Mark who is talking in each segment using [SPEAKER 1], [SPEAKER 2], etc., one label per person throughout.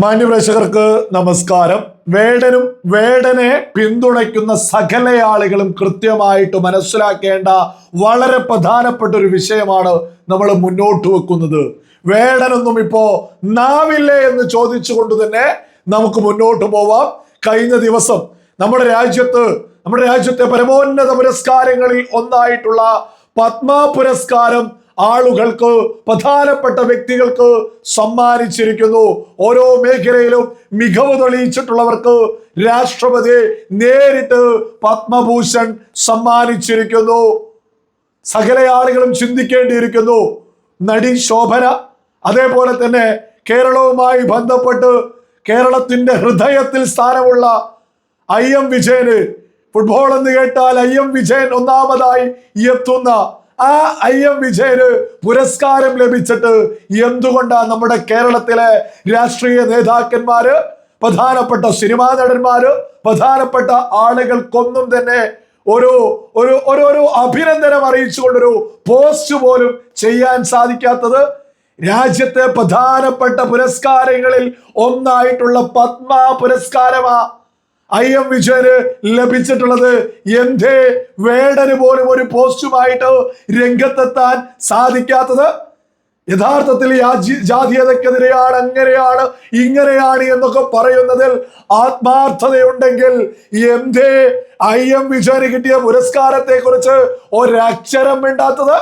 [SPEAKER 1] മാന്യപ്രേക്ഷകർക്ക് നമസ്കാരം. വേടനും വേടനെ പിന്തുണയ്ക്കുന്ന സകല ആളുകളും കൃത്യമായിട്ട് മനസ്സിലാക്കേണ്ട വളരെ പ്രധാനപ്പെട്ട ഒരു വിഷയമാണ് നമ്മൾ മുന്നോട്ട് വെക്കുന്നത്. വേടനൊന്നും ഇപ്പോ നാവില്ലേ എന്ന് ചോദിച്ചുകൊണ്ട് തന്നെ നമുക്ക് മുന്നോട്ട് പോവാം. കഴിഞ്ഞ ദിവസം നമ്മുടെ രാജ്യത്ത് നമ്മുടെ രാജ്യത്തെ പരമോന്നത പുരസ്കാരങ്ങളിൽ ഒന്നായിട്ടുള്ള പത്മ പുരസ്കാരം ആളുകൾക്ക് പ്രധാനപ്പെട്ട വ്യക്തികൾക്ക് സമ്മാനിച്ചിരിക്കുന്നു. ഓരോ മേഖലയിലും മികവ് തെളിയിച്ചിട്ടുള്ളവർക്ക് രാഷ്ട്രപതി നേരിട്ട് പത്മഭൂഷൺ സമ്മാനിച്ചിരിക്കുന്നു. സകല ആളുകളും ചിന്തിക്കേണ്ടിയിരിക്കുന്നു. നടി ശോഭന അതേപോലെ തന്നെ കേരളവുമായി ബന്ധപ്പെട്ട് കേരളത്തിന്റെ ഹൃദയത്തിൽ സ്ഥാനമുള്ള ഐ എം വിജയന് ഫുട്ബോൾ എന്ന് കേട്ടാൽ ഐ എം വിജയൻ ഒന്നാമതായി എത്തുന്ന ആ ഐ എം വിജയന് പുരസ്കാരം ലഭിച്ചിട്ട് എന്തുകൊണ്ടാണ് നമ്മുടെ കേരളത്തിലെ രാഷ്ട്രീയ നേതാക്കന്മാര് പ്രധാനപ്പെട്ട സിനിമാ നടന്മാര് പ്രധാനപ്പെട്ട ആളുകൾക്കൊന്നും തന്നെ ഒരു ഒരു ഒരു ഒരു അഭിനന്ദനം അറിയിച്ചുകൊണ്ടൊരു പോസ്റ്റ് പോലും ചെയ്യാൻ സാധിക്കാത്തത് രാജ്യത്തെ പ്രധാനപ്പെട്ട പുരസ്കാരങ്ങളിൽ ഒന്നായിട്ടുള്ള പത്മ പുരസ്കാരമാ. ഐ എം വിജയന് ലഭിച്ചിട്ടുള്ളത് എന്തേ വേടന് പോലും ഒരു പോസ്റ്റുമായിട്ട് രംഗത്തെത്താൻ സാധിക്കാത്തത് യഥാർത്ഥത്തിൽ ജാതീയതക്കെതിരെയാണ് അങ്ങനെയാണ് ഇങ്ങനെയാണ് എന്നൊക്കെ പറയുന്നതിൽ ആത്മാർത്ഥതയുണ്ടെങ്കിൽ എന്തേ ഐ എം വിജയന് കിട്ടിയ പുരസ്കാരത്തെ കുറിച്ച് ഒരക്ഷരം മിണ്ടാത്തത്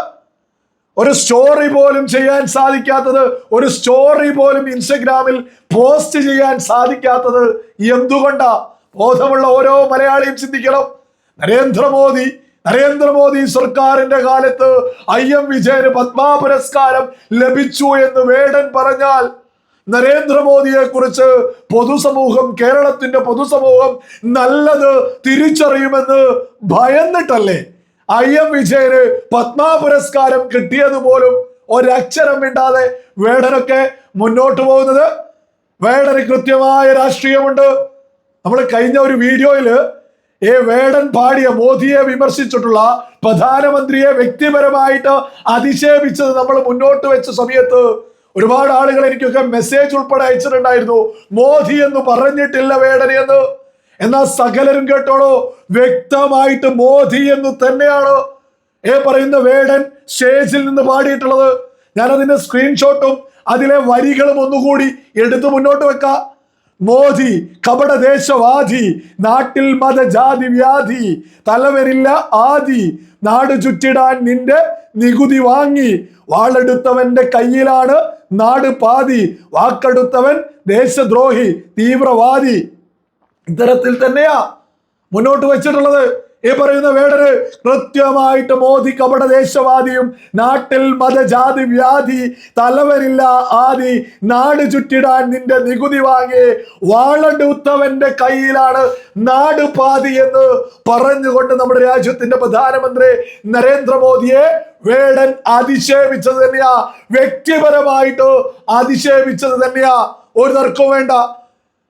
[SPEAKER 1] ഒരു സ്റ്റോറി പോലും ചെയ്യാൻ സാധിക്കാത്തത് ഒരു സ്റ്റോറി പോലും ഇൻസ്റ്റഗ്രാമിൽ പോസ്റ്റ് ചെയ്യാൻ സാധിക്കാത്തത് എന്തുകൊണ്ടാ? ബോധമുള്ള ഓരോ മലയാളിയും ചിന്തിക്കണം. നരേന്ദ്രമോദി നരേന്ദ്രമോദി സർക്കാരിന്റെ കാലത്ത് ഐ എം വിജയന് പത്മ പുരസ്കാരം ലഭിച്ചു എന്ന് വേടൻ പറഞ്ഞാൽ നരേന്ദ്രമോദിയെ കുറിച്ച് പൊതുസമൂഹം കേരളത്തിന്റെ പൊതുസമൂഹം നല്ലത് തിരിച്ചറിയുമെന്ന് ഭയന്നിട്ടല്ലേ? ഐ എം വിജയന് പത്മ പുരസ്കാരം കിട്ടിയതുപോലും ഒരക്ഷരം മിണ്ടാതെ വേടനൊക്കെ മുന്നോട്ട് പോകുന്നത്. വേടന് കൃത്യമായ രാഷ്ട്രീയമുണ്ട്. നമ്മൾ കഴിഞ്ഞ ഒരു വീഡിയോയിൽ ഏ വേടൻ പാടിയ മോദിയെ വിമർശിച്ചിട്ടുള്ള പ്രധാനമന്ത്രിയെ വ്യക്തിപരമായിട്ട് അധിക്ഷേപിച്ചത് നമ്മൾ മുന്നോട്ട് വെച്ച സമയത്ത് ഒരുപാട് ആളുകൾ എനിക്കൊക്കെ മെസ്സേജ് ഉൾപ്പെടെ അയച്ചിട്ടുണ്ടായിരുന്നു. മോദി എന്ന് പറഞ്ഞിട്ടില്ല വേടൻ എന്ന്. എന്നാൽ സകലരും കേട്ടോളൂ വ്യക്തമായിട്ട് മോദി എന്ന് തന്നെയാണ് ഏ പറയുന്ന വേടൻ സ്റ്റേജിൽ നിന്ന് പാടിയിട്ടുള്ളത്. ഞാനതിന്റെ സ്ക്രീൻഷോട്ടും അതിലെ വരികളും ഒന്നുകൂടി എടുത്തു മുന്നോട്ട് വെക്കാം. മോദി കപടദേശവാദി നാട്ടിൽ മതജാതി വ്യാധി തലവരില്ല ആദി നാട് ചുറ്റിടാൻ നിന്റെ നികുതി വാങ്ങി വാളെടുത്തവന്റെ കയ്യിലാണ് നാട് പാതി വാക്കെടുത്തവൻ ദേശദ്രോഹി തീവ്രവാദി. ഇത്തരത്തിൽ തന്നെയാ മുന്നോട്ട് വെച്ചിട്ടുള്ളത്. ഈ പറയുന്ന വേടന് കൃത്യമായിട്ട് മോദി കപട ദേശവാദിയും നാട്ടിൽ മതജാതി വ്യാധി തലവരില്ല ആദി നാട് ചുറ്റിടാൻ നിന്റെ നികുതി വാങ്ങി വാളെടുത്തവന്റെ കയ്യിലാണ് നാട് പാതി എന്ന് പറഞ്ഞുകൊണ്ട് നമ്മുടെ രാജ്യത്തിന്റെ പ്രധാനമന്ത്രി നരേന്ദ്രമോദിയെ വേടൻ അധിക്ഷേപിച്ചത് തന്നെയാ. വ്യക്തിപരമായിട്ട് അധിക്ഷേപിച്ചത് തന്നെയാ. ഒരു തർക്കവും വേണ്ട.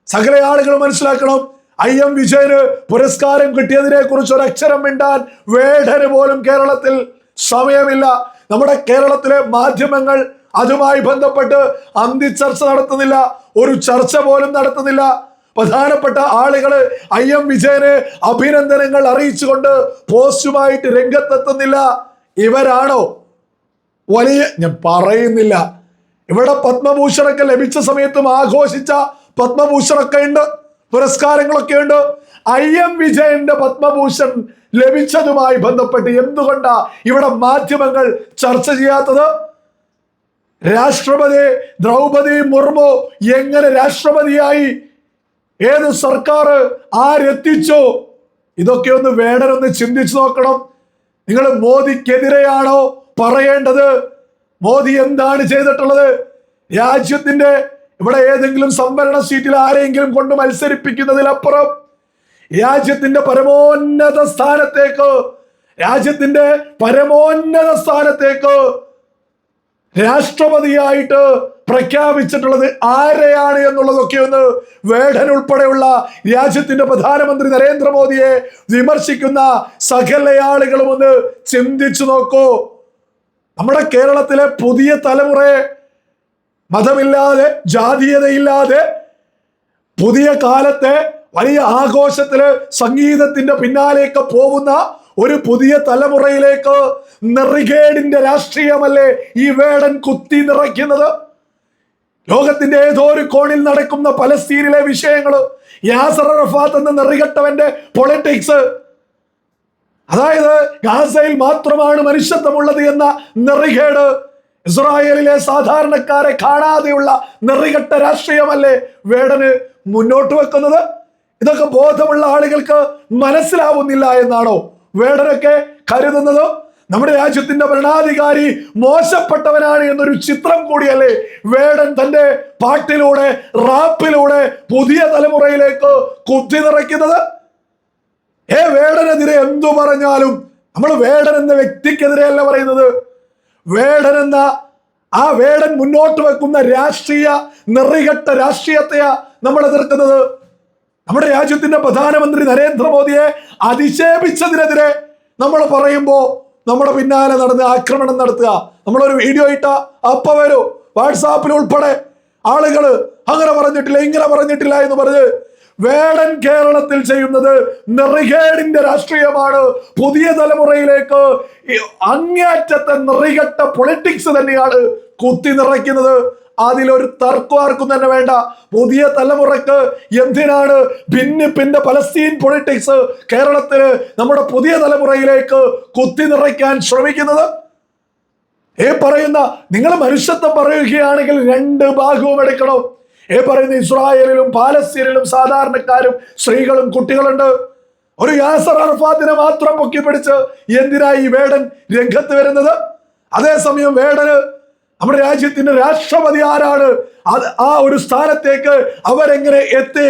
[SPEAKER 1] സകല ആളുകൾ മനസ്സിലാക്കണം. ഐ എം വിജയന് പുരസ്കാരം കിട്ടിയതിനെ കുറിച്ച് ഒരു അക്ഷരം മിണ്ടാൻ വേടന് പോലും കേരളത്തിൽ സമയമില്ല. നമ്മുടെ കേരളത്തിലെ മാധ്യമങ്ങൾ അതുമായി ബന്ധപ്പെട്ട് അന്തി ചർച്ച നടത്തുന്നില്ല. ഒരു ചർച്ച പോലും നടത്തുന്നില്ല. പ്രധാനപ്പെട്ട ആളുകൾ ഐ എം വിജയന് അഭിനന്ദനങ്ങൾ അറിയിച്ചുകൊണ്ട് പോസ്റ്റുമായിട്ട് രംഗത്തെത്തുന്നില്ല. ഇവരാണോ? വലിയ ഞാൻ പറയുന്നില്ല. ഇവിടെ പത്മഭൂഷണൊക്കെ ലഭിച്ച സമയത്തും ആഘോഷിച്ച പത്മഭൂഷണൊക്കെ ഉണ്ട്. പുരസ്കാരങ്ങളൊക്കെ ഉണ്ട്. ഐ എം വിജയന്റെ പത്മഭൂഷൺ ലഭിച്ചതുമായി ബന്ധപ്പെട്ട് എന്തുകൊണ്ടാ ഇവിടെ മാധ്യമങ്ങൾ ചർച്ച ചെയ്യാത്തത്? രാഷ്ട്രപതി ദ്രൗപദി മുർമു എങ്ങനെ രാഷ്ട്രപതിയായി? ഏത് സർക്കാർ ആരെത്തിച്ചോ? ഇതൊക്കെ ഒന്ന് വേണമെന്ന് ചിന്തിച്ചു നോക്കണം. നിങ്ങൾ മോദിക്കെതിരെയാണോ പറയേണ്ടത്? മോദി എന്താണ് ചെയ്തിട്ടുള്ളത്? രാജ്യത്തിന്റെ ഇവിടെ ഏതെങ്കിലും സംവരണ സീറ്റിൽ ആരെങ്കിലും കൊണ്ട് മത്സരിപ്പിക്കുന്നതിലപ്പുറം രാജ്യത്തിന്റെ പരമോന്നത സ്ഥാനത്തേക്ക് രാജ്യത്തിന്റെ പരമോന്നത സ്ഥാനത്തേക്ക് രാഷ്ട്രപതിയായിട്ട് പ്രഖ്യാപിച്ചിട്ടുള്ളത് ആരെയാണ് എന്നുള്ളതൊക്കെ ഒന്ന് വേടൻ ഉൾപ്പെടെയുള്ള രാജ്യത്തിന്റെ പ്രധാനമന്ത്രി നരേന്ദ്രമോദിയെ വിമർശിക്കുന്ന സകല ആളുകളും ഒന്ന് ചിന്തിച്ചു നോക്കൂ. നമ്മുടെ കേരളത്തിലെ പുതിയ തലമുറയെ മതമില്ലാതെ ജാതീയതയില്ലാതെ പുതിയ കാലത്തെ വലിയ ആഘോഷത്തിൽ സംഗീതത്തിന്റെ പിന്നാലേക്ക് പോകുന്ന ഒരു പുതിയ തലമുറയിലേക്ക് നെറികേടിന്റെ രാഷ്ട്രീയമല്ലേ ഈ വേടൻ കുത്തി നിറയ്ക്കുന്നത്? ലോകത്തിന്റെ ഏതോ ഒരു കോണിൽ നടക്കുന്ന പലസ്തീനിലെ വിഷയങ്ങൾ യാസർ അറഫാത്ത് എന്ന നെറികെട്ടവന്റെ പൊളിറ്റിക്സ് അതായത് ഗാസയിൽ മാത്രമാണ് മനുഷ്യത്വമുള്ളത് എന്ന നെറികേട്. ഇസ്രായേലിലെ സാധാരണക്കാരെ കാണാതെയുള്ള നിറികെട്ട രാഷ്ട്രീയമല്ലേ വേടന് മുന്നോട്ട് വെക്കുന്നത്? ഇതൊക്കെ ബോധമുള്ള ആളുകൾക്ക് മനസ്സിലാവുന്നില്ല എന്നാണോ വേടനൊക്കെ കരുതുന്നത്? നമ്മുടെ രാജ്യത്തിന്റെ ഭരണാധികാരി മോശപ്പെട്ടവനാണ് എന്നൊരു ചിത്രം കൂടിയല്ലേ വേടൻ തന്റെ പാട്ടിലൂടെ റാപ്പിലൂടെ പുതിയ തലമുറയിലേക്ക് കുത്തി നിറയ്ക്കുന്നത്? ഏ വേടനെതിരെ എന്തു പറഞ്ഞാലും നമ്മൾ വേടൻ എന്ന വ്യക്തിക്കെതിരെയല്ല പറയുന്നത്. വേടൻ എന്ന ആ വേടൻ മുന്നോട്ട് വെക്കുന്ന രാഷ്ട്രീയ നിറികെട്ട രാഷ്ട്രീയത്തെയാ നമ്മൾ എതിർക്കുന്നത്. നമ്മുടെ രാജ്യത്തിന്റെ പ്രധാനമന്ത്രി നരേന്ദ്രമോദിയെ അധിക്ഷേപിച്ചതിനെതിരെ നമ്മൾ പറയുമ്പോൾ നമ്മുടെ പിന്നാലെ നടന്ന് ആക്രമണം നടത്തുക. നമ്മളൊരു വീഡിയോ ഇട്ട അപ്പ വരൂ. വാട്സാപ്പിൽ ഉൾപ്പെടെ ആളുകൾ അങ്ങനെ പറഞ്ഞിട്ടില്ല ഇങ്ങനെ പറഞ്ഞിട്ടില്ല എന്ന് പറഞ്ഞ് വേടൻ കേരളത്തിൽ ചെയ്യുന്നത് നെറികേടിന്റെ രാഷ്ട്രീയമാണ്. പുതിയ തലമുറയിലേക്ക് അങ്ങേറ്റത്തെ നെറികെട്ട പൊളിറ്റിക്സ് തന്നെയാണ് കുത്തി നിറയ്ക്കുന്നത്. അതിലൊരു തർക്കം ആർക്കും തന്നെ വേണ്ട. പുതിയ തലമുറയ്ക്ക് എന്തിനാണ് ഭിന്നിപ്പിന്റെ പലസ്തീൻ പൊളിറ്റിക്സ് കേരളത്തിൽ നമ്മുടെ പുതിയ തലമുറയിലേക്ക് കുത്തി നിറയ്ക്കാൻ ശ്രമിക്കുന്നത്? ഏ പറയുന്ന നിങ്ങൾ മനുഷ്യത്വം പറയുകയാണെങ്കിൽ രണ്ട് ഭാഗവും എടുക്കണം. ഏ പറയുന്ന ഇസ്രായേലിലും പാലസ്തീനിലും സാധാരണക്കാരും സ്ത്രീകളും കുട്ടികളുണ്ട്. ഒരു യാസർ അറഫാത്തിനെ മാത്രം പൊക്കിപ്പിടിച്ച് എന്തിനാ ഈ വേടൻ രംഗത്ത് വരുന്നത്? അതേസമയം വേടന് നമ്മുടെ രാജ്യത്തിന്റെ രാഷ്ട്രപതി ആരാണ്? അത് ആ ഒരു സ്ഥാനത്തേക്ക് അവരെങ്ങനെ എത്തി?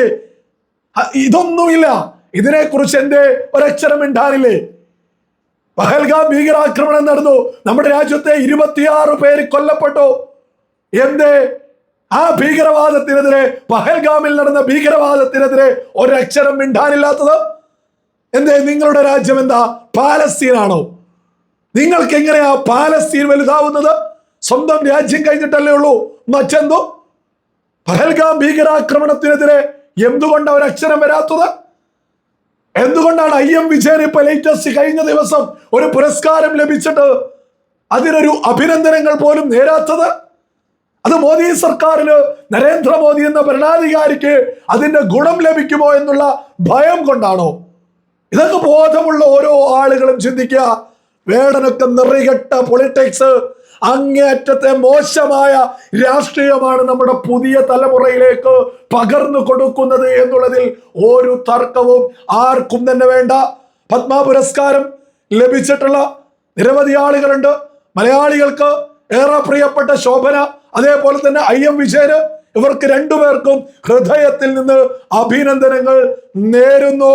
[SPEAKER 1] ഇതൊന്നുമില്ല. ഇതിനെക്കുറിച്ച് എന്റെ ഒരക്ഷരം മിണ്ടാനില്ലേ? പഹൽഗാം ഭീകരാക്രമണം നടന്നു. നമ്മുടെ രാജ്യത്തെ ഇരുപത്തിയാറ് പേര് കൊല്ലപ്പെട്ടു. എന്തേ? ആ ഭീകരവാദത്തിനെതിരെ പഹൽഗാമിൽ നടന്ന ഭീകരവാദത്തിനെതിരെ ഒരക്ഷരം മിണ്ടാനില്ലാത്തത്? എന്തേ നിങ്ങളുടെ രാജ്യം എന്താ? പാലസ്തീനാണോ? നിങ്ങൾക്ക് എങ്ങനെയാ പാലസ്തീൻ വലുതാവുന്നത്? സ്വന്തം രാജ്യം കഴിഞ്ഞിട്ടല്ലേ ഉള്ളൂ. മറ്റെന്തോ? പഹൽഗാം ഭീകരാക്രമണത്തിനെതിരെ എന്തുകൊണ്ട് ഒരക്ഷരം വരാത്തത്? എന്തുകൊണ്ടാണ് ഐ എം വിജയൻ ഇപ്പൊ ലേറ്റസ്റ്റ് കഴിഞ്ഞ ദിവസം ഒരു പുരസ്കാരം ലഭിച്ചിട്ട് അതിനൊരു അഭിനന്ദനങ്ങൾ പോലും നേരാത്തത്? അത് മോദി സർക്കാരിന് നരേന്ദ്രമോദി എന്ന ഭരണാധികാരിക്ക് അതിന്റെ ഗുണം ലഭിക്കുമോ എന്നുള്ള ഭയം കൊണ്ടാണോ? ഇതൊക്കെ ബോധമുള്ള ഓരോ ആളുകളും ചിന്തിക്കുക. വേടനൊക്കെ നിറികെട്ട പൊളിറ്റിക്സ് അങ്ങേയറ്റത്തെ മോശമായ രാഷ്ട്രീയമാണ് നമ്മുടെ പുതിയ തലമുറയിലേക്ക് പകർന്നു കൊടുക്കുന്നത് എന്നുള്ളതിൽ ഒരു തർക്കവും ആർക്കും തന്നെ വേണ്ട. പത്മ പുരസ്കാരം ലഭിച്ചിട്ടുള്ള നിരവധി ആളുകളുണ്ട്. മലയാളികൾക്ക് ഏറെ പ്രിയപ്പെട്ട ശോഭന അതേപോലെ തന്നെ ഐ എം വിജയന് ഇവർക്ക് രണ്ടുപേർക്കും ഹൃദയത്തിൽ നിന്ന് അഭിനന്ദനങ്ങൾ നേരുന്നു.